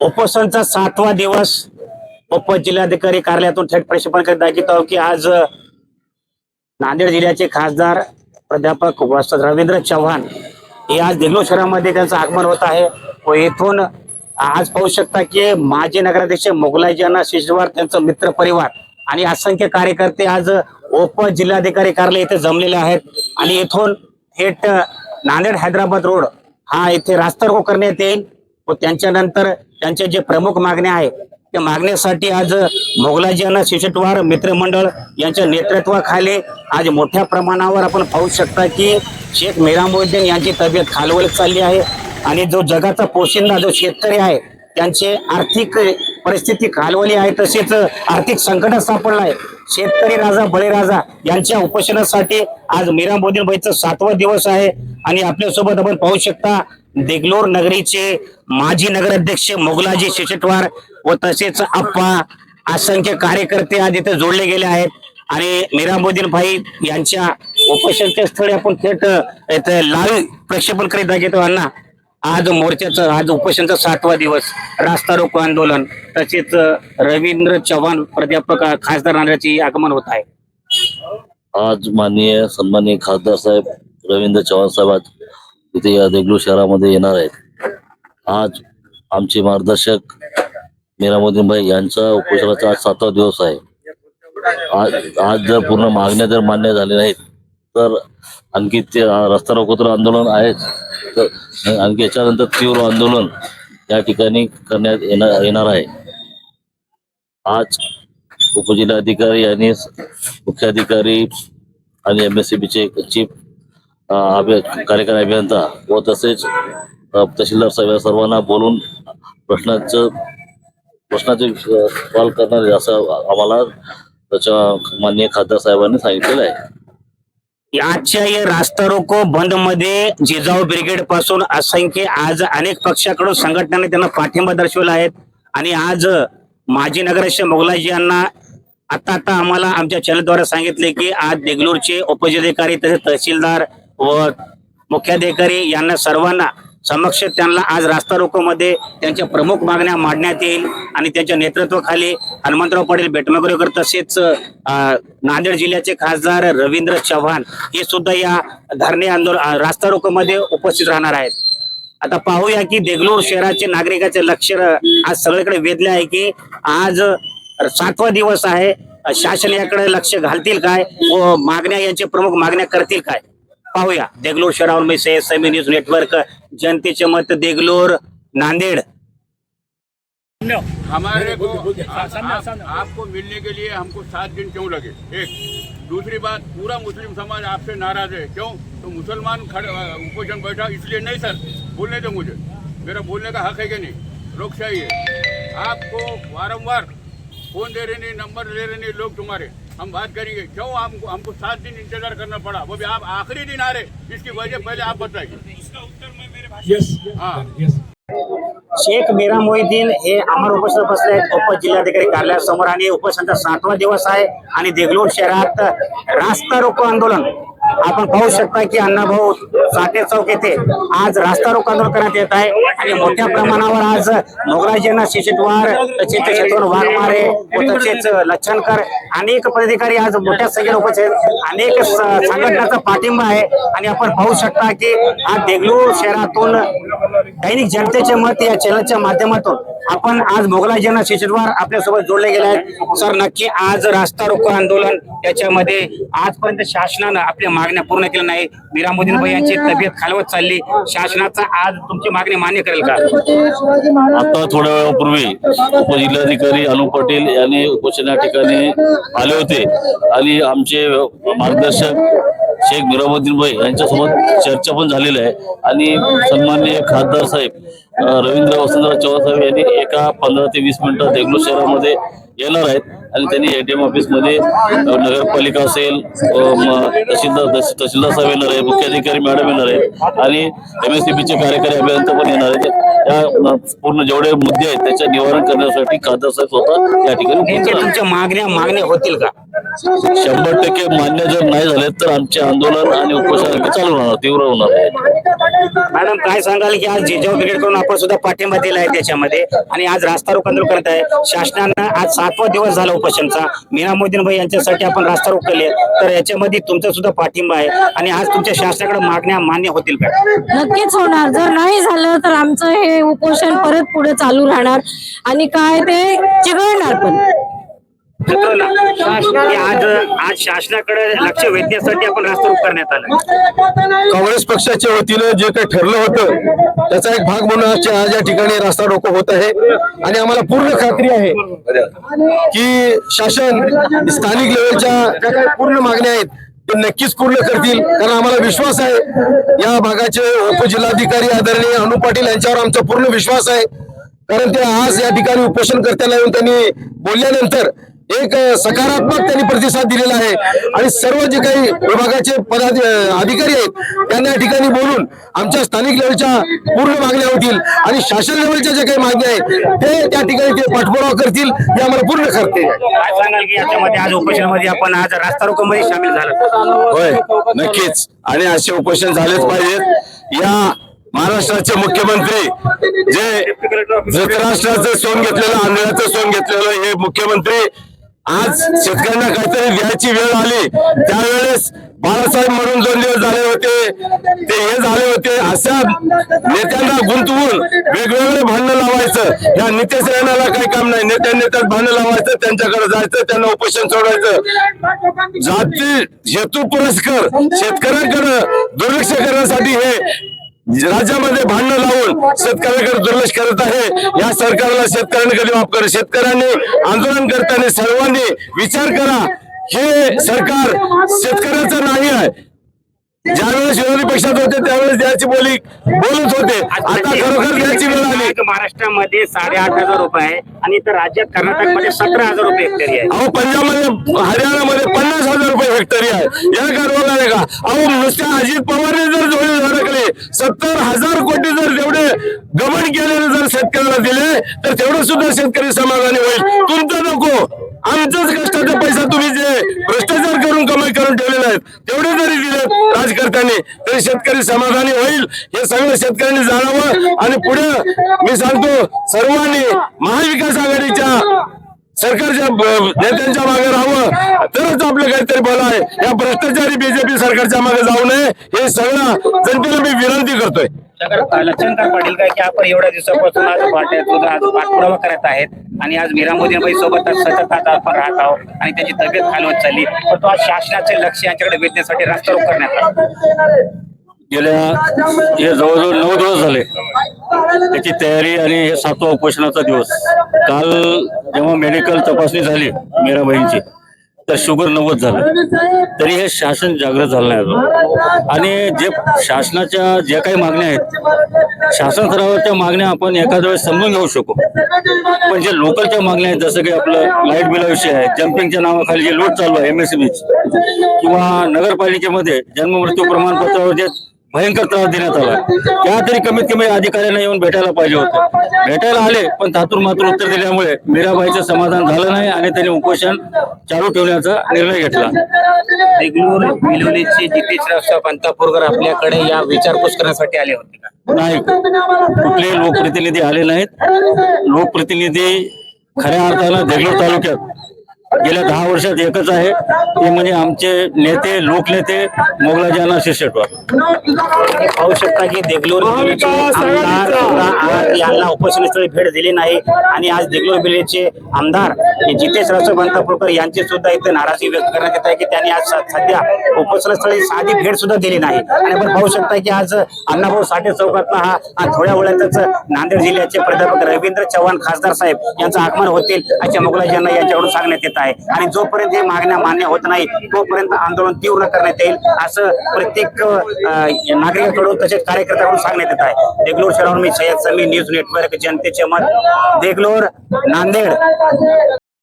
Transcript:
उपोषणचा सातवा दिवस उप जिल्हाधिकारी कार्यालयातून थेट प्रक्षेपण करीत दाखवित आहोत की आज नांदेड जिल्ह्याचे खासदार प्राध्यापक वसंत रवींद्र चव्हाण हे आज देगलूर शहरामध्ये त्यांचं आगमन होत आहे व येथून आज पाहू शकता की माजी नगराध्यक्ष मोगलाईजींना शिजवार त्यांचं मित्र परिवार आणि असंख्य कार्यकर्ते आज उप जिल्हाधिकारी कार्यालय इथे जमलेले आहेत. आणि येथून थेट नांदेड हैदराबाद रोड हा इथे रास्ता रोको करण्यात येईल. व त्यांच्यानंतर त्यांच्या जे प्रमुख मागण्या आहे त्या मागण्यासाठी आज मोगलाजींना शिशटवार मित्रमंडळ यांच्या नेतृत्वाखाली आज मोठ्या प्रमाणावर आपण पाहू शकता की शेख मेरामुद्दीन यांची तब्येत खालवल चालली आहे आणि जो जगाचा पोशिंदा जो शेतकरी आहे त्यांचे आर्थिक परिस्थिती खालवली आहे तसेच आर्थिक संकट सापडला आहे. शेतकरी राजा बळीराजा यांच्या उपोषणासाठी आज मीरामोदीन बाईचा सातवा दिवस आहे आणि आपल्यासोबत आपण पाहू शकता देगलोर नगरीचे माजी नगराध्यक्ष मोगलाजी शेषटवार व तसेच आप्पा असंख्य कार्यकर्ते आज इथे जोडले गेले आहेत. आणि मिराबुद्दीन भाई यांच्या उपोषणच्या स्थळी आपण थेट इथे लाईव्ह प्रक्षेपण करीत घेतो अण्णा आज मोर्चाचं आज उपोषणचा सातवा दिवस रास्ता रोको आंदोलन तसेच रवींद्र चव्हाण प्राध्यापक खासदार नांदेडचे आगमन होत आहे. आज माननीय सन्माननीय खासदार साहेब रवींद्र चव्हाण साहेब इथे या देगलूर शहरामध्ये येणार आहेत. आज आमचे मार्गदर्शक मीरामुद्दीन भाई यांचा उपोषणाचा आज सातवा दिवस आहे. आज आज जर पूर्ण मागण्या जर मान्य झाल्या नाहीत तर आणखी ते रस्ता रोकोत्र आंदोलन आहेच. तर आणखी याच्यानंतर तीव्र आंदोलन या ठिकाणी करण्यात येणार येणार आहे. आज उपजिल्हाधिकारी आणि मुख्याधिकारी आणि एम एस सी बीचे चीफ कार्यकारी अभियंता व तसेच तहसीलदार साहेब सर्वांना बोलून प्रश्नाचं प्रश्नाचे सॉल्व करणार असं आम्हाला त्याच्या मान्य खासदार साहेबांनी सांगितलेलं आहे. आजच्या या रास्ता रोको बंदमध्ये जिजाऊ ब्रिगेडपासून असंख्य आज अनेक पक्षाकडून संघटनांनी त्यांना पाठिंबा दर्शवला आहे आणि आज माजी नगराध्यक्ष मोगलाजी यांना आता आता आम्हाला आमच्या चॅनलद्वारे सांगितले की आज देगलूरचे उपजिल्हाधिकारी तसेच तहसीलदार व मुख्याधिकारी यांना सर्वांना समक्ष त्यांना आज रास्ता रोको मध्ये त्यांच्या प्रमुख मागण्या मांडण्यात येईल आणि त्यांच्या नेतृत्वाखाली हनुमंतराव पाटील बेटमगुरेकर तसेच अं, नांदेड जिल्ह्याचे खासदार रवींद्र चव्हाण हे सुद्धा या धरणे आंदोलन रास्ता रोको मध्ये उपस्थित राहणार आहेत. आता पाहूया की देगलूर शहराचे नागरिकाचे लक्ष आज सगळीकडे वेधले आहे की आज सातवा दिवस आहे. शासन याकडे लक्ष घालतील काय व मागण्या यांचे प्रमुख मागण्या करतील काय? पाहूया. देगलूर शहरावर मी सय्यद समी न्यूज़ नेटवर्क. जनतेचे मत देगलूर नांदेड. हमारे को आप, आपको मिलने के लिए हमको सात दिन क्यों लगे? एक दूसरी बात पूरा मुस्लिम समाज आपसे नाराज़ है। क्यों? तो मुसलमान उपोषण बैठा इसलिए नहीं सर। बोलने दो मुझे। मेरा बोलने का हक है कि नहीं? लोकशाही है आपको वारंवार फ़ोन दे रहे नहीं नंबर ले रहे नहीं लोग तुम्हारे। हम बात करेंगे क्यों हमको हमको सात दिन इंतजार करना पड़ा वो भी आप आखिरी दिन आ रहे इसकी वजह पहले आप बताइए. हाँ. शेख मीरा मोहिद्दीन हे अमर उपोषण बसले आहेत उप जिल्हाधिकारी कार्यालयासमोर आणि उपोषणचा सातवा दिवस आहे आणि देगलूर शहरात रास्ता रोको आंदोलन आपण पाहू शकता की अण्णाभाऊ साठे चौक येथे आज रास्ता रोक आंदोलन करण्यात येत आहे आणि मोठ्या प्रमाणावर आज मोगराजींना शिशितवार तसेच शेतवण वाघमारे मारे तसेच लच्छनकर अनेक पदाधिकारी आज मोठ्या संख्येने उपस्थित आहेत. अनेक संघटनाचा पाठिंबा आहे आणि आपण पाहू शकता की आज देगलूर शहरातून दैनिक जनतेचे मत या चॅनलच्या माध्यमातून आपण आज मोगलाजींना शिशिरवार आपल्यासोबत जोडले गेले आहेत. सर नक्की आज रास्ता रोको आंदोलन त्याच्यामध्ये आजपर्यंत शासनानं आपल्या मागण्या पूर्ण केल्या नाही. मिरामुद्दीन भाई यांची तब्येत खालवत चालली. शासनाचा आज तुमची मागणी मान्य करेल का? आता थोड्या वेळापूर्वी उपजिल्हाधिकारी अलू पाटील यांनी उपोषणा ठिकाणी आले होते. आणि आमचे मार्गदर्शक शेख मिरामुद्दीन भाई यांच्यासोबत चर्चा पण झालेली आहे. आणि सन्माननीय खासदार साहेब रवींद्र वसंतराव चव्हाण साहेब यांनी एका पंधरा ते वीस मिनिटात देगलूर शहरामध्ये येणार आहेत. आणि त्यांनी एटीएम ऑफिसमध्ये नगरपालिका असेल तहसीलदार तहसीलदार साहेब येणार आहे मुख्याधिकारी मॅडम येणार आहेत आणि एम एस चे कार्यकारी अभियंता पण येणार आहेत. या पूर्ण जेवढे मुद्दे आहेत त्याचे निवारण करण्यासाठी खासदार साहेब स्वतः या ठिकाणी तुमच्या मागण्या मागण्या होतील का? शंभर टक्के मान्य जर नाही झाले तर आमचे आंदोलन आणि उपोषण चालू राहणार तीव्र होणार. मॅडम काय सांगाल की आज जिजाऊ ब्रिगेड करून आपण सुद्धा पाठिंबा दिला आहे त्याच्यामध्ये आणि आज रास्ता रोको आंदोलन करत आहे. शासनानं आज सातवा दिवस झाला उपोषणचा. मीना मोदीन भाई यांच्यासाठी आपण रास्ता रोको केले तर याच्यामध्ये तुमचा सुद्धा पाठिंबा आहे आणि आज तुमच्या शासनाकडे मागण्या मान्य होतील का? नक्कीच होणार. जर नाही झालं तर आमचं हे उपोषण परत पुढे चालू राहणार. आणि काय ते चिघळणार पण. आज आज शासनाकडे लक्ष वेधण्यासाठी आपण रास्ता रोको करण्यात आलं. काँग्रेस पक्षाच्या वतीनं जे काही ठरलं होतं त्याचा एक भाग म्हणून आजच्या आज या ठिकाणी रास्ता रोको होत आहे. आणि आम्हाला पूर्ण खात्री आहे की शासन स्थानिक लेवलच्या ज्या काही पूर्ण मागण्या आहेत ते नक्कीच पूर्ण करतील. कारण आम्हाला विश्वास आहे या भागाचे उपजिल्हाधिकारी आदरणीय अनु पाटील यांच्यावर आमचा पूर्ण विश्वास आहे. कारण ते आज या ठिकाणी उपोषण करताना येऊन त्यांनी बोलल्यानंतर एक सकारात्मक त्यांनी प्रतिसाद दिलेला आहे. आणि सर्व जे काही विभागाचे पदाधि अ, अधिकारी आहेत त्यांना या ठिकाणी बोलून आमच्या स्थानिक लेवलच्या पूर्ण मागण्या होतील. आणि शासन लेवलच्या ज्या काही मागण्या आहेत ते त्या ठिकाणी ते पाठपुरावा करतील हे आम्हाला पूर्ण करते काय सांगाल की याच्यामध्ये आज उपोषणामध्ये आपण आज रास्ता रोको मध्ये सामील झालं. होय नक्कीच. आणि असे उपोषण झालेच पाहिजेत या महाराष्ट्राचे मुख्यमंत्री जे धृतराष्ट्राचं सोंग घेतलेलं आंधळ्याचं सोंग घेतलेलं हे मुख्यमंत्री आज शेतकऱ्यांना काहीतरी द्यायची वेळ आली. त्यावेळेस बाळासाहेब म्हणून दोन दिवस झाले होते. ते हे झाले होते. अशा नेत्यांना गुंतवून वेगवेगळे भांडणं लावायचं. या नितेश राणाला काही काम नाही. नेत्या नेत्यात भांडणं लावायचं. त्यांच्याकडे जायचं. त्यांना उपोषण सोडायचं जाती हेतू पुरस्कार शेतकऱ्यांकडे दुर्लक्ष करण्यासाठी हे राज्यामध्ये भांडणं लावून शेतकऱ्याकडे दुर्लक्ष करत आहे. या सरकारला शेतकऱ्यांनी कधी माफ करा? शेतकऱ्यांनी आंदोलन करताना सर्वांनी विचार करा. हे सरकार शेतकऱ्याचं नाही आहे. ज्यावेळेस विरोधी पक्षात होते त्यावेळेस द्यायची बोली बोलत होते. आता खरोखर द्यायची वेळ आली. महाराष्ट्रामध्ये साडेआठ हजार रुपये आणि इतर राज्यात कर्नाटकमध्ये सतरा हजार रुपये हेक्टरी आहे. अहो पंजाबमध्ये हरियाणामध्ये पन्नास हजार रुपये हेक्टरी आहे. या कारवाला आहे का? अहो नुसत्या अजित पवारने जर जोडे धडकले सत्तर हजार कोटी जर तेवढे गमन केलेले जर शेतकऱ्याला दिले तर तेवढं सुद्धा शेतकरी समाधानी होईल. तुमचं नको. आमचंच कष्टाचा पैसा तुम्ही जे भ्रष्टाचार करून कमाई करून ठेवलेला आहे तेवढे जरी दिले राजकर्त्यांनी तरी शेतकरी समाधानी होईल हे सगळं शेतकऱ्यांनी जाणावं. आणि पुढे मी सांगतो सर्वांनी महाविकास आघाडीच्या सरकारच्या नेत्यांच्या मागे राहावं. तरच आपलं काहीतरी भलं आहे. या भ्रष्टाचारी बीजेपी सरकारच्या मागे जाऊ नये हे सगळं जनतेला मी विनंती करतोय. शंकर पाटील काय की आपण एवढ्या दिवसापासून आज पाट्यातून आज पाठपुरावा करत आहेत आणि आज मीरा मोदीबाई सोबत सतत आज आपण राहत आहोत आणि त्याची तब्येत खालवत चालली. तर तो आज शासनाचे लक्ष यांच्याकडे वेधण्यासाठी रास्ता रोक करण्यात आला. गेल्या हे जवळजवळ नऊ दिवस झाले. त्याची तयारी आणि हे सातवा उपोषणाचा दिवस. काल जेव्हा मेडिकल तपासणी झाली मीराबाईंची तर शुगर नव्वद झालं. तरी हे शासन जागृत झालं नाही अजून. आणि जे शासनाच्या ज्या काही मागण्या आहेत शासन स्तरावरच्या मागण्या आपण एखाद्या वेळेस समजून घेऊ शकू. पण जे लोकलच्या मागण्या आहेत जसं की आपलं लाइट बिलाविषयी आहे जम्पिंगच्या नावाखाली जे लूट चालू आहे एमएसबी किंवा नगरपालिकेमध्ये जन्ममृत्यू प्रमाणपत्रावर जे भयंकर त्रास देण्यात आला. त्या तरी कमीत कमी अधिकाऱ्यांना येऊन भेटायला पाहिजे होतं. भेटायला आले पण तातून मात्र उत्तर दिल्यामुळे मीराबाईचं समाधान झालं नाही आणि त्यांनी उपोषण चालू ठेवण्याचा निर्णय घेतला. देगलूर बिलोलीचे जितेश पंतापूरकर आपल्याकडे या विचारपूस करण्यासाठी आले होते का? नाही. कुठलेही लोकप्रतिनिधी आले नाहीत. लोकप्रतिनिधी खऱ्या अर्थानं देगलूर तालुक्यात गेल्या दहा वर्षात एकच आहे. ते म्हणजे आमचे नेते लोकनेते मोगलाजी अनाशी शेटवार पाहू शकता की देगलूर आमदार यांना उपोषणस्थळी भेट दिली नाही. आणि आज देगलूर बिलेचे आमदार की जितेश रसोबंत पंतापूरकर यांची सुद्धा इथे नाराजी व्यक्त करण्यात येत आहे की त्यांनी आज सध्या उपसनस्थळी साधी भेट सुद्धा दिली नाही. आणि आपण पाहू शकता की आज अण्णाभाऊ साठे चौकातला हा थोड्या वेळातच नांदेड जिल्ह्याचे प्राध्यापक रवींद्र चव्हाण खासदार साहेब यांचं आगमन होतील असे मुघलाजी यांना यांच्याकडून सांगण्यात येत आहे. आणि जोपर्यंत हे मागण्या मान्य होत नाही तोपर्यंत आंदोलन तीव्र करण्यात येईल असं प्रत्येक नागरिकांकडून तसेच कार्यकर्त्याकडून सांगण्यात येत आहे. देगलोर शहरावर मी सय्यद समी न्यूज नेटवर्क जनतेचे मत. देगलोर नांदेड.